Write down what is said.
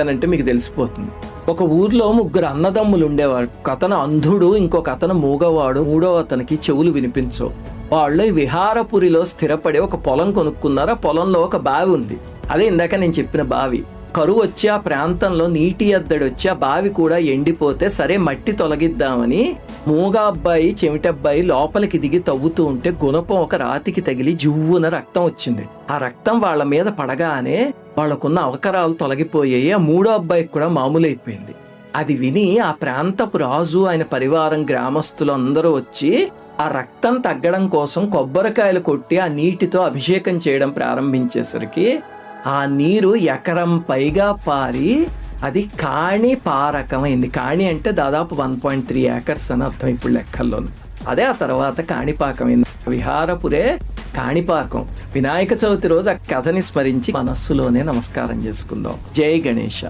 అంటే మీకు తెలిసిపోతుంది. ఒక ఊర్లో ముగ్గురు అన్నదమ్ములు ఉండేవాడు ఒక అతను అంధుడు ఇంకొక అతను మూగవాడు. మూడో అతనికి చెవులు వినిపించవు. వాళ్ళు విహారపురిలో స్థిరపడి ఒక పొలం కొనుక్కున్నారు. ఆ పొలంలో ఒక బావి ఉంది. అదే ఇందాక నేను చెప్పిన బావి. కరువు వచ్చి ఆ ప్రాంతంలో నీటి ఎద్దడి వచ్చి ఆ బావి కూడా ఎండిపోతే సరే మట్టి తొలగిద్దామని మూగ అబ్బాయి చెమిటబ్బాయి లోపలికి దిగి తవ్వుతూ ఉంటే గుణపం ఒక రాతికి తగిలి జువ్వున రక్తం వచ్చింది. ఆ రక్తం వాళ్ళ మీద పడగానే వాళ్ళకున్న అవకరాలు తొలగిపోయాయి. ఆ మూడో అబ్బాయికి కూడా మామూలైపోయింది. అది విని ఆ ప్రాంతపు రాజు ఆయన పరివారం గ్రామస్తులు అందరూ వచ్చి ఆ రక్తం తగ్గడం కోసం కొబ్బరికాయలు కొట్టి ఆ నీటితో అభిషేకం చేయడం ప్రారంభించేసరికి ఆ నీరు ఎకరం పైగా పారి అది కాణి పారకమైంది. కాణి అంటే దాదాపు వన్ పాయింట్ త్రీ ఏకర్స్ అని అర్థం ఇప్పుడు లెక్కల్లోను. అదే ఆ తర్వాత కాణిపాకమైంది. విహారపురే కాణిపాకం. వినాయక చవితి రోజు ఆ కథని స్మరించి మనస్సులోనే నమస్కారం చేసుకుందాం. జై గణేష